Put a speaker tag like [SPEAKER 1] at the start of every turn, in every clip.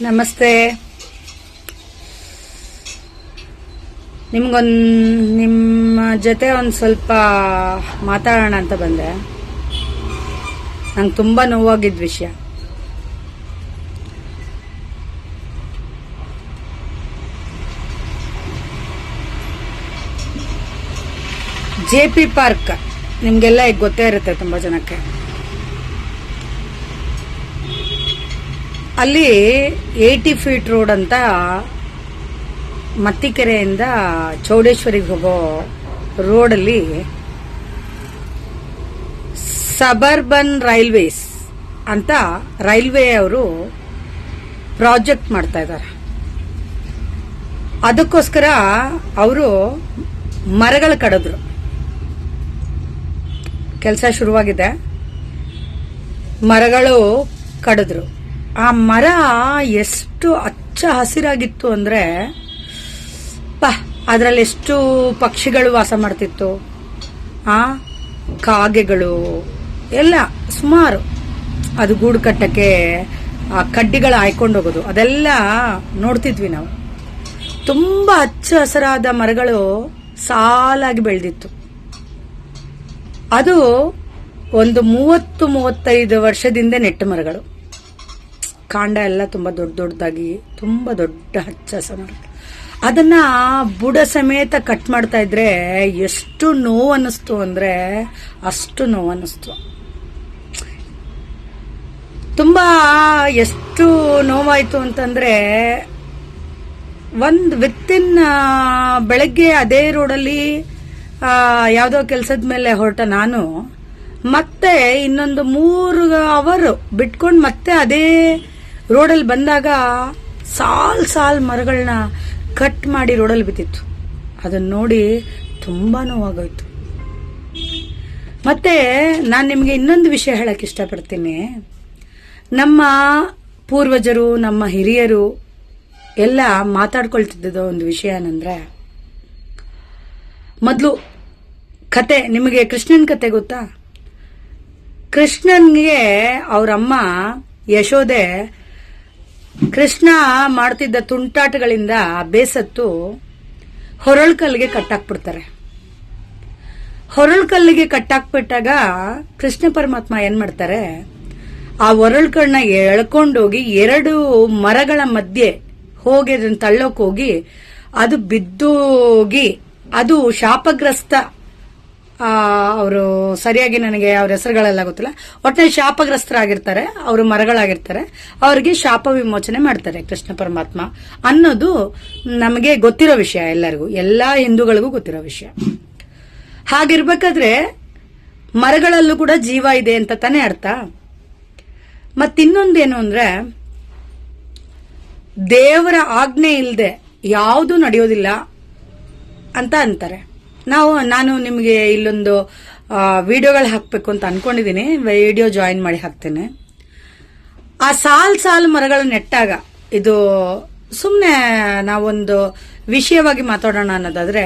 [SPEAKER 1] ನಮಸ್ತೆ. ನಿಮ್ಗೊಂದು ನಿಮ್ಮ ಜೊತೆ ಒಂದು ಸ್ವಲ್ಪ ಮಾತಾಡೋಣ ಅಂತ ಬಂದೆ. ನಂಗೆ ತುಂಬ ನೋವಾಗಿದ್ದ ವಿಷಯ. J P park. ನಿಮಗೆಲ್ಲ ಈಗ ಗೊತ್ತೇ ಇರುತ್ತೆ ತುಂಬ ಜನಕ್ಕೆ. ಅಲ್ಲಿ ಏಯ್ಟಿ ಫೀಟ್ ರೋಡ್ ಅಂತ ಮತ್ತಿಕೆರೆಯಿಂದ ಚೌಡೇಶ್ವರಿಗೆ ಹೋಗೋ ರೋಡಲ್ಲಿ ಸಬರ್ಬನ್ ರೈಲ್ವೇಸ್ ಅಂತ ರೈಲ್ವೆ ಅವರು ಪ್ರಾಜೆಕ್ಟ್ ಮಾಡ್ತಾ ಇದ್ದಾರೆ. ಅದಕ್ಕೋಸ್ಕರ ಅವರು ಮರಗಳು ಕಡಿದ್ರು. ಕೆಲಸ ಶುರುವಾಗಿದೆ. ಮರಗಳು ಕಡಿದ್ರು. ಆ ಮರ ಎಷ್ಟು ಹಚ್ಚ ಹಸಿರಾಗಿತ್ತು ಅಂದ್ರೆ, ಪ, ಅದರಲ್ಲಿ ಎಷ್ಟು ಪಕ್ಷಿಗಳು ವಾಸ ಮಾಡ್ತಿತ್ತು? ಆ, ಕಾಗೆಗಳು, ಎಲ್ಲ ಸುಮಾರು. ಅದು ಗೂಡು ಕಟ್ಟಕ್ಕೆ ಆ ಕಡ್ಡಿಗಳು ಹಾಯ್ಕೊಂಡು ಹೋಗೋದು. ಅದೆಲ್ಲ ನೋಡ್ತಿದ್ವಿ ನಾವು. ತುಂಬ ಹಚ್ಚ ಹಸಿರಾದ ಮರಗಳು ಸಾಲಾಗಿ ಬೆಳೆದಿತ್ತು. ಅದು ಒಂದು ಮೂವತ್ತು, ಮೂವತ್ತೈದು ವರ್ಷದಿಂದ ನೆಟ್ಟ ಮರಗಳು. ಕಾಂಡ ಎಲ್ಲ ತುಂಬ ದೊಡ್ಡ ದೊಡ್ಡದಾಗಿ ತುಂಬ ದೊಡ್ಡ ಹಚ್ಚ ಮರ ಅದನ್ನ ಬುಡ ಸಮೇತ ಕಟ್ ಮಾಡ್ತಾ ಇದ್ರೆ ಎಷ್ಟು ನೋವು ಅನ್ನಿಸ್ತು ಅಂದ್ರೆ ಅಷ್ಟು ನೋವು ಅನ್ನಿಸ್ತು ತುಂಬಾ ಎಷ್ಟು ನೋವಾಯ್ತು ಅಂತಂದ್ರೆ ಒಂದು ವಿತ್ತಿನ್ ಬೆಳಗ್ಗೆ ಅದೇ ರೋಡಲ್ಲಿ ಯಾವ್ದೋ ಕೆಲಸದ ಮೇಲೆ ಹೊರಟ ನಾನು. ಮತ್ತೆ ಇನ್ನೊಂದು ಮೂರು ಅವರು ಬಿಟ್ಕೊಂಡು ಮತ್ತೆ ಅದೇ ರೋಡಲ್ಲಿ ಬಂದಾಗ ಸಾಲ್ ಸಾಲ್ ಮರಗಳನ್ನ ಕಟ್ ಮಾಡಿ ರೋಡಲ್ಲಿ ಬಿದ್ದಿತ್ತು. ಅದನ್ನ ನೋಡಿ ತುಂಬಾ ನೋವಾಗೋಯ್ತು. ಮತ್ತೆ ನಾನು ನಿಮಗೆ ಇನ್ನೊಂದು ವಿಷಯ ಹೇಳಕ್ ಇಷ್ಟಪಡ್ತೀನಿ. ನಮ್ಮ ಪೂರ್ವಜರು, ನಮ್ಮ ಹಿರಿಯರು ಎಲ್ಲ ಮಾತಾಡ್ಕೊಳ್ತಿದ್ದದ್ದು ಒಂದು ವಿಷಯ ಏನಂದ್ರೆ, ಮೊದಲು ಕತೆ, ನಿಮಗೆ ಕೃಷ್ಣನ್ ಕತೆ ಗೊತ್ತಾ? ಕೃಷ್ಣನ್ಗೆ ಅವರಮ್ಮ ಯಶೋದೆ ಕೃಷ್ಣ ಮಾಡ್ತಿದ್ದ ತುಂಟಾಟಗಳಿಂದ ಬೇಸತ್ತು ಹೊರಳ್ಕಲ್ಲಿಗೆ ಕಟ್ಟಾಕ್ಬಿಡ್ತಾರೆ. ಹೊರಳ್ಕಲ್ಲಿಗೆ ಕಟ್ಟಾಕ್ಬಿಟ್ಟಾಗ ಕೃಷ್ಣ ಪರಮಾತ್ಮ ಏನ್ ಮಾಡ್ತಾರೆ? ಆ ಹೊರಳ್ಕಲ್ನ ಎಳ್ಕೊಂಡೋಗಿ ಎರಡು ಮರಗಳ ಮಧ್ಯೆ ಹೋಗಿ ಅದನ್ನ ತಳ್ಳೋಕೋಗಿ ಅದು ಬಿದ್ದೋಗಿ ಅದು ಶಾಪಗ್ರಸ್ತ ಅವರು ಸರಿಯಾಗಿ ನನಗೆ ಅವ್ರ ಹೆಸರುಗಳೆಲ್ಲ ಗೊತ್ತಿಲ್ಲ. ಒಟ್ಟಿನಲ್ಲಿ ಶಾಪಗ್ರಸ್ತರಾಗಿರ್ತಾರೆ, ಅವರು ಮರಗಳಾಗಿರ್ತಾರೆ. ಅವರಿಗೆ ಶಾಪ ವಿಮೋಚನೆ ಮಾಡ್ತಾರೆ ಕೃಷ್ಣ ಪರಮಾತ್ಮ. ಅನ್ನೋದು ನಮಗೆ ಗೊತ್ತಿರೋ ವಿಷಯ ಎಲ್ಲರಿಗೂ, ಎಲ್ಲ ಹಿಂದೂಗಳಿಗೂ ಗೊತ್ತಿರೋ ವಿಷಯ. ಹಾಗಿರ್ಬೇಕಾದ್ರೆ ಮರಗಳಲ್ಲೂ ಕೂಡ ಜೀವ ಇದೆ ಅಂತ ತಾನೇ ಅರ್ಥ. ಮತ್ತಿನ್ನೊಂದೇನು ಅಂದ್ರೆ, ದೇವರ ಆಜ್ಞೆ ಇಲ್ಲದೆ ಯಾವುದು ನಡೆಯೋದಿಲ್ಲ ಅಂತ ಅಂತಾರೆ. ನಾವು, ನಾನು ನಿಮಗೆ ಇಲ್ಲೊಂದು ವಿಡಿಯೋಗಳು ಹಾಕಬೇಕು ಅಂತ ಅನ್ಕೊಂಡಿದ್ದೀನಿ ವಿಡಿಯೋ ಜಾಯಿನ್ ಮಾಡಿ ಹಾಕ್ತೇನೆ. ಆ ಸಾಲ್ ಸಾಲ್ ಮರಗಳು ನೆಟ್ಟಾಗ, ಇದು ಸುಮ್ಮನೆ ನಾವೊಂದು ವಿಷಯವಾಗಿ ಮಾತಾಡೋಣ ಅನ್ನೋದಾದ್ರೆ,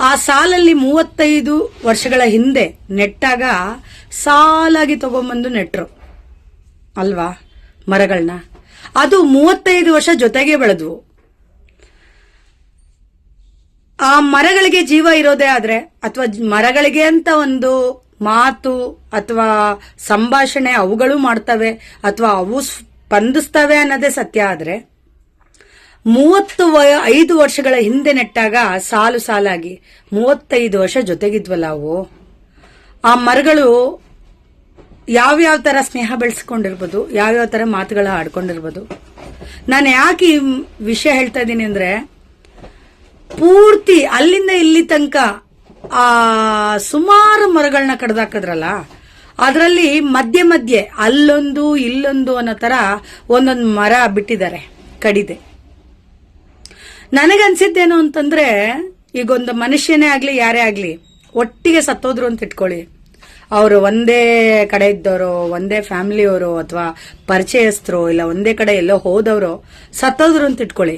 [SPEAKER 1] ಆ ಸಾಲಲ್ಲಿ ಮೂವತ್ತೈದು ವರ್ಷಗಳ ಹಿಂದೆ ನೆಟ್ಟಾಗ ಸಾಲಾಗಿ ತಗೊಂಬಂದು ನೆಟ್ರು. ಅಲ್ವಾ? ಮರಗಳನ್ನ ಅದು ಮೂವತ್ತೈದು ವರ್ಷ ಜೊತೆಗೆ ಬೆಳೆದ್ವು. ಆ ಮರಗಳಿಗೆ ಜೀವ ಇರೋದೇ ಆದ್ರೆ, ಅಥವಾ ಮರಗಳಿಗೆ ಅಂತ ಒಂದು ಮಾತು ಅಥವಾ ಸಂಭಾಷಣೆ ಅವುಗಳು ಮಾಡ್ತವೆ, ಅಥವಾ ಅವು ಸ್ಪಂದಿಸ್ತವೆ ಅನ್ನೋದೇ ಸತ್ಯ ಆದ್ರೆ, ಮೂವತ್ತು ಐದು ವರ್ಷಗಳ ಹಿಂದೆ ನೆಟ್ಟಾಗ ಸಾಲು ಸಾಲಾಗಿ, ಮೂವತ್ತೈದು ವರ್ಷ ಜೊತೆಗಿದ್ವಲ್ಲ ಅವು. ಆ ಮರಗಳು ಯಾವ್ಯಾವ ತರ ಸ್ನೇಹ ಬೆಳೆಸ್ಕೊಂಡಿರ್ಬೋದು ಯಾವ್ಯಾವ ತರ ಮಾತುಗಳ ಆಡ್ಕೊಂಡಿರ್ಬೋದು. ನಾನು ಯಾಕೆ ಈ ವಿಷಯ ಹೇಳ್ತಾ ಇದ್ದೀನಿ ಅಂದ್ರೆ ಪೂರ್ತಿ ಅಲ್ಲಿಂದ ಇಲ್ಲಿ ತನಕ ಆ ಸುಮಾರು ಮರಗಳನ್ನ ಕಡ್ದಾಕದ್ರಲ್ಲ, ಅದರಲ್ಲಿ ಮಧ್ಯೆ ಮಧ್ಯೆ ಅಲ್ಲೊಂದು ಇಲ್ಲೊಂದು ಅನ್ನೋ ತರ ಒಂದೊಂದು ಮರ ಬಿಟ್ಟಿದ್ದಾರೆ, ಕಡಿದೆ. ನನಗನ್ಸಿದ್ದೇನು ಅಂತಂದ್ರೆ ಈಗ ಒಂದು ಮನುಷ್ಯನೇ ಆಗ್ಲಿ, ಯಾರೇ ಆಗ್ಲಿ, ಒಟ್ಟಿಗೆ ಸತ್ತೋದ್ರು ಅಂತ ಇಟ್ಕೊಳ್ಳಿ. ಅವರು ಒಂದೇ ಕಡೆ ಇದ್ದವರು ಒಂದೇ ಫ್ಯಾಮಿಲಿಯವರು ಅಥವಾ ಪರಿಚಯಸ್ಥರು, ಇಲ್ಲ ಒಂದೇ ಕಡೆ ಎಲ್ಲೋ ಹೋದವರು, ಸತ್ತೋದ್ರು ಅಂತ ಇಟ್ಕೊಳ್ಳಿ.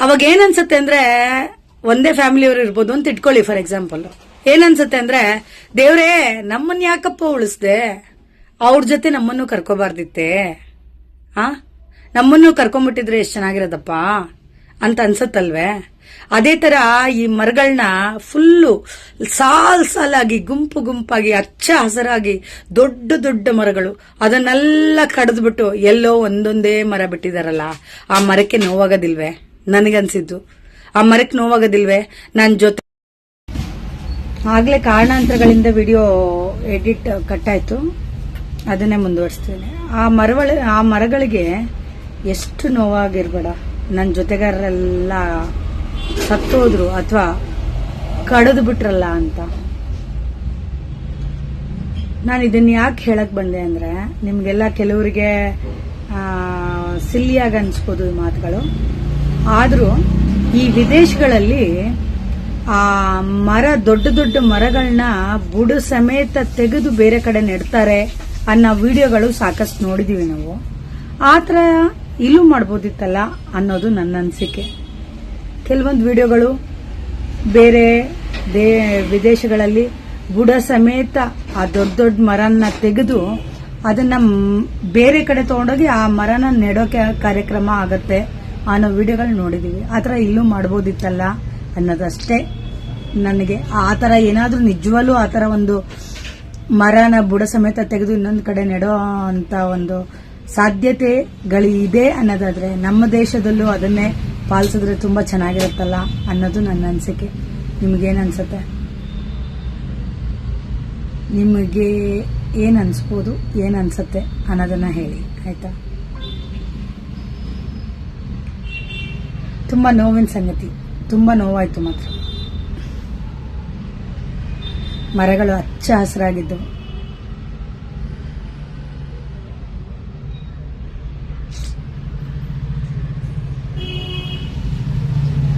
[SPEAKER 1] ಅವಾಗ ಏನನ್ಸುತ್ತೆ ಅಂದ್ರೆ ಒಂದೇ ಫ್ಯಾಮಿಲಿಯವರು ಇರ್ಬೋದು ಅಂತ ಇಟ್ಕೊಳ್ಳಿ, ಫಾರ್ ಎಕ್ಸಾಂಪಲ್. ಏನನ್ಸುತ್ತೆ ಅಂದ್ರೆ, ದೇವ್ರೇ ನಮ್ಮನ್ನ ಯಾಕಪ್ಪ ಉಳಿಸ್ದೆ? ಅವ್ರ ಜೊತೆ ನಮ್ಮನ್ನು ಕರ್ಕೋಬಾರ್ದಿತ್ತೆ? ಆ? ನಮ್ಮನ್ನು ಕರ್ಕೊಂಬಿಟ್ಟಿದ್ರೆ ಎಷ್ಟು ಚೆನ್ನಾಗಿರೋದಪ್ಪ? ಅಂತ ಅನ್ಸತ್ತಲ್ವೇ? ಅದೇ ತರ ಈ ಮರಗಳನ್ನ ಫುಲ್ಲು ಸಾಲ್ ಸಾಲಾಗಿ, ಗುಂಪು ಗುಂಪಾಗಿ ಹಚ್ಚ ಹಸರಾಗಿ, ದೊಡ್ಡ ದೊಡ್ಡ ಮರಗಳು, ಅದನ್ನೆಲ್ಲ ಕಡಿದ್ಬಿಟ್ಟು ಎಲ್ಲೋ ಒಂದೊಂದೇ ಮರ ಬಿಟ್ಟಿದಾರಲ್ಲ, ಆ ಮರಕ್ಕೆ ನೋವಾಗೋದಿಲ್ವೇ? ನನಗನ್ಸಿದ್ದು. ಆ ಮರಕ್ಕೆ ನೋವಾಗೋದಿಲ್ವೇ? ನನ್ನ ಜೊತೆ ಆಗ್ಲೇ ಕಾರಣಾಂತರಗಳಿಂದ ವಿಡಿಯೋ ಎಡಿಟ್ ಕಟ್ ಆಯ್ತು ಅದನ್ನೇ ಮುಂದುವರಿಸ್ತೀನಿ. ಆ ಮರಗಳ ಆ ಮರಗಳಿಗೆ ಎಷ್ಟು ನೋವಾಗಿರ್ಬೇಡ. ನನ್ನ ಜೊತೆಗಾರರೆಲ್ಲ ಸತ್ತೋದ್ರು ಅಥವಾ ಕಡಿದು ಬಿಟ್ರಲ್ಲ ಅಂತ. ನಾನು ಇದನ್ನ ಯಾಕೆ ಹೇಳಕ್ ಬಂದೆ ಅಂದ್ರೆ, ನಿಮ್ಗೆಲ್ಲ ಕೆಲವರಿಗೆ ಸಿಲ್ಲಿಯಾಗಿ ಅನ್ಸ್ಬೋದು ಈ ಮಾತುಗಳು. ಆದರೂ ಈ ವಿದೇಶಗಳಲ್ಲಿ ಆ ಮರ, ದೊಡ್ಡ ದೊಡ್ಡ ಮರಗಳನ್ನ ಬುಡ ಸಮೇತ ತೆಗೆದು ಬೇರೆ ಕಡೆ ನೆಡ್ತಾರೆ ಅನ್ನೋ ವಿಡಿಯೋಗಳು ಸಾಕಷ್ಟು ನೋಡಿದೀವಿ ನಾವು. ಆ ಥರ ಇಲ್ಲೂ ಮಾಡ್ಬೋದಿತ್ತಲ್ಲ ಅನ್ನೋದು ನನ್ನ ಅನಿಸಿಕೆ. ಕೆಲವೊಂದು ವಿಡಿಯೋಗಳು ಬೇರೆ ದೇ ವಿದೇಶಗಳಲ್ಲಿ ಬುಡ ಸಮೇತ ಆ ದೊಡ್ಡ ದೊಡ್ಡ ಮರನ್ನ ತೆಗೆದು ಅದನ್ನ ಬೇರೆ ಕಡೆ ತಗೊಂಡೋಗಿ ಆ ಮರನ ನೆಡೋಕೆ ಕಾರ್ಯಕ್ರಮ ಆಗತ್ತೆ. ಅನ್ನೋ ವಿಡಿಯೋಗಳು ನೋಡಿದೀವಿ. ಆ ಥರ ಇಲ್ಲೂ ಮಾಡ್ಬೋದಿತ್ತಲ್ಲ ಅನ್ನೋದಷ್ಟೇ. ನನಗೆ ಆ ಥರ ಏನಾದರೂ ನಿಜವಾಗ್ಲೂ ಆ ಥರ ಒಂದು ಮರನ ಬುಡ ಸಮೇತ ತೆಗೆದು ಇನ್ನೊಂದು ಕಡೆ ನೆಡೋ ಅಂತ ಒಂದು ಸಾಧ್ಯತೆಗಳು ಇದೆ ಅನ್ನೋದಾದ್ರೆ ನಮ್ಮ ದೇಶದಲ್ಲೂ ಅದನ್ನೇ ಪಾಲಿಸಿದ್ರೆ ತುಂಬ ಚೆನ್ನಾಗಿರುತ್ತಲ್ಲ ಅನ್ನೋದು ನನ್ನ ಅನಿಸಿಕೆ. ನಿಮಗೇನು ಅನಿಸುತ್ತೆ? ನಿಮಗೆ ಏನು ಅನಿಸ್ಬೋದು, ಏನು ಅನಿಸುತ್ತೆ ಅನ್ನೋದನ್ನು ಹೇಳಿ. ಆಯ್ತಾ? ತುಂಬಾ ನೋವಿನ ಸಂಗತಿ. ತುಂಬಾ ನೋವಾಯ್ತು ಮಾತ್ರ. ಮರಗಳು ಹಚ್ಚ ಹಸಿರಾಗಿದ್ದವು.